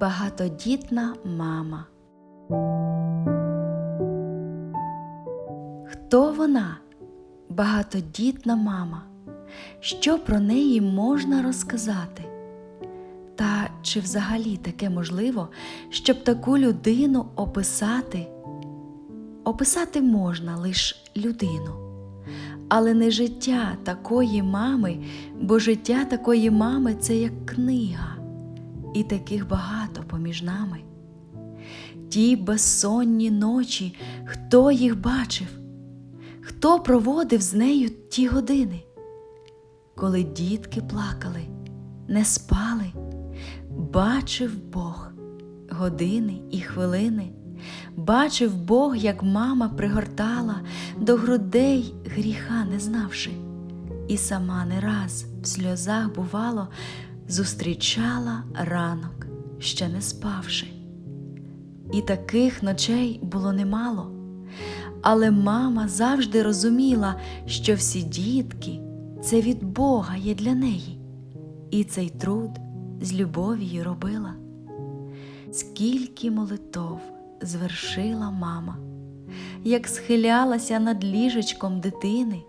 Багатодітна мама. Хто вона? Багатодітна мама. Що про неї можна розказати? Та чи взагалі таке можливо, щоб таку людину описати? Описати можна лише людину, але не життя такої мами, бо життя такої мами це як книга, і таких багато поміж нами. Ті безсонні ночі, хто їх бачив, хто проводив з нею ті години, коли дітки плакали, не спали, бачив Бог години і хвилини, бачив Бог, як мама пригортала до грудей гріха не знавши, і сама не раз в сльозах, бувало, зустрічала ранок, ще не спавши. І таких ночей було немало. Але мама завжди розуміла, що всі дітки це від Бога є для неї, і цей труд з любов'ю робила. Скільки молитов звершила мама, як схилялася над ліжечком дитини,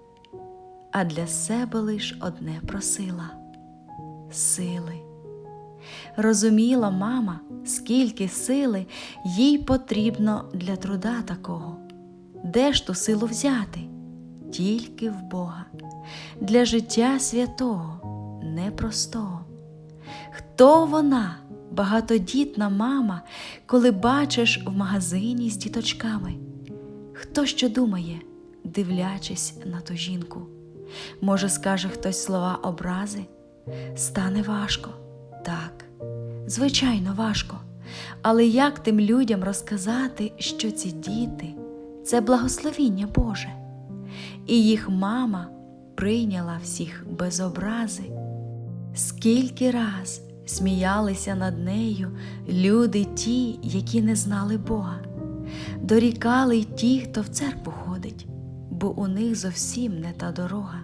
а для себе лиш одне просила сили. Розуміла мама, скільки сили їй потрібно для труда такого. Де ж ту силу взяти? Тільки в Бога, для життя святого, непростого. Хто вона, багатодітна мама, коли бачиш в магазині з діточками? Хто що думає, дивлячись на ту жінку? Може, скаже хтось слова образи? Стане важко, так, звичайно, важко. Але як тим людям розказати, що ці діти це благословіння Боже, і їх мама прийняла всіх без образи? Скільки раз сміялися над нею люди ті, які не знали Бога, дорікали й ті, хто в церкву ходить, бо у них зовсім не та дорога.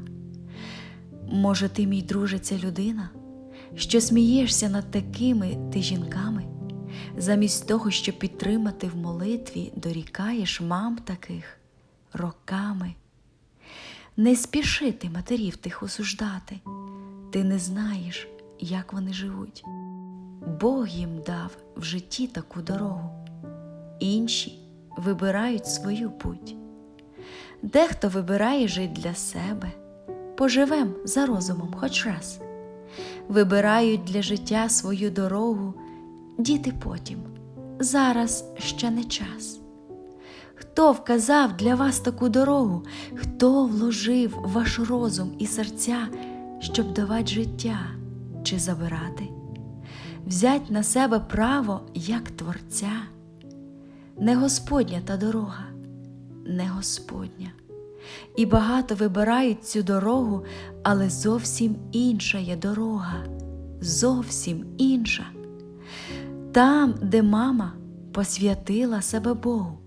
Може, ти, мій друже, ця людина, що смієшся над такими ти жінками, замість того, щоб підтримати в молитві, дорікаєш мам таких роками. Не спіши ти матерів тих осуждати, ти не знаєш, як вони живуть. Бог їм дав в житті таку дорогу, інші вибирають свою путь. Дехто вибирає жити для себе поживем за розумом хоч раз. Вибирають для життя свою дорогу, діти потім, зараз ще не час. Хто вказав для вас таку дорогу, хто вложив ваш розум і серця, щоб давати життя чи забирати, взять на себе право як творця? Не Господня та дорога, не Господня і багато вибирають цю дорогу, але зовсім інша є дорога, зовсім інша. Там, де мама посвятила себе Богу,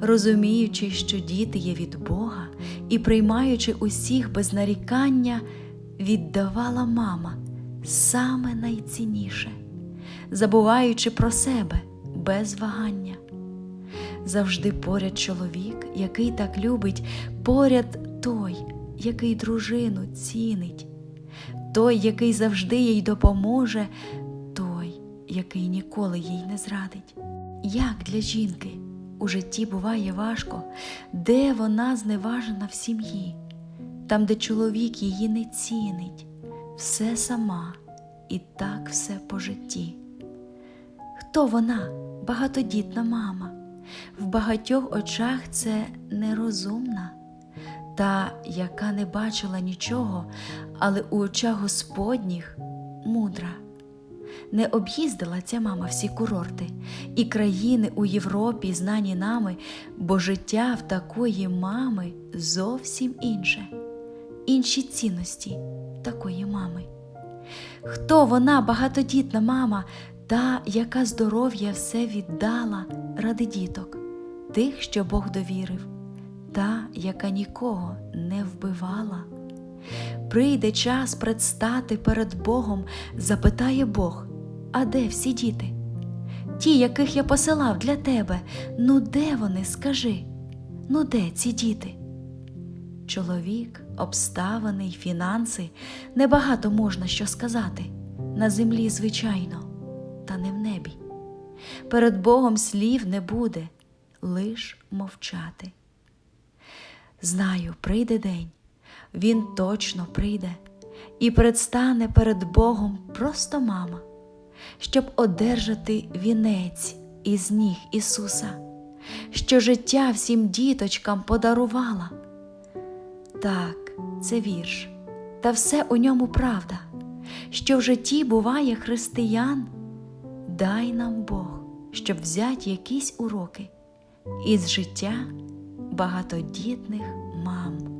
розуміючи, що діти є від Бога і приймаючи усіх без нарікання, віддавала мама саме найцінніше, забуваючи про себе без вагання завжди поряд чоловік, який так любить, поряд той, який дружину цінить, той, який завжди їй допоможе, той, який ніколи їй не зрадить. Як для жінки у житті буває важко, де вона зневажена в сім'ї, там, де чоловік її не цінить, все сама і так все по житті. Хто вона, багатодітна мама? В багатьох очах це нерозумна, та, яка не бачила нічого, але у очах Господніх мудра. Не об'їздила ця мама всі курорти і країни у Європі, знані нами, бо життя в такої мами зовсім інше, інші цінності такої мами. Хто вона, багатодітна мама, та, яка здоров'я все віддала ради діток, тих, що Бог довірив, та, яка нікого не вбивала. Прийде час предстати перед Богом, запитає Бог, а де всі діти? Ті, яких я посилав для тебе, ну де вони, скажи? Ну де ці діти? Чоловік, обставини й фінанси небагато можна що сказати на землі, звичайно, та не в небі. Перед Богом слів не буде, лиш мовчати. Знаю, прийде день, він точно прийде і предстане перед Богом просто мама, щоб одержати вінець із ніг Ісуса, що життя всім діточкам подарувала. Так, це вірш, та все у ньому правда, що в житті буває християн. Дай нам Бог, щоб взяти якісь уроки із життя багатодітних мам.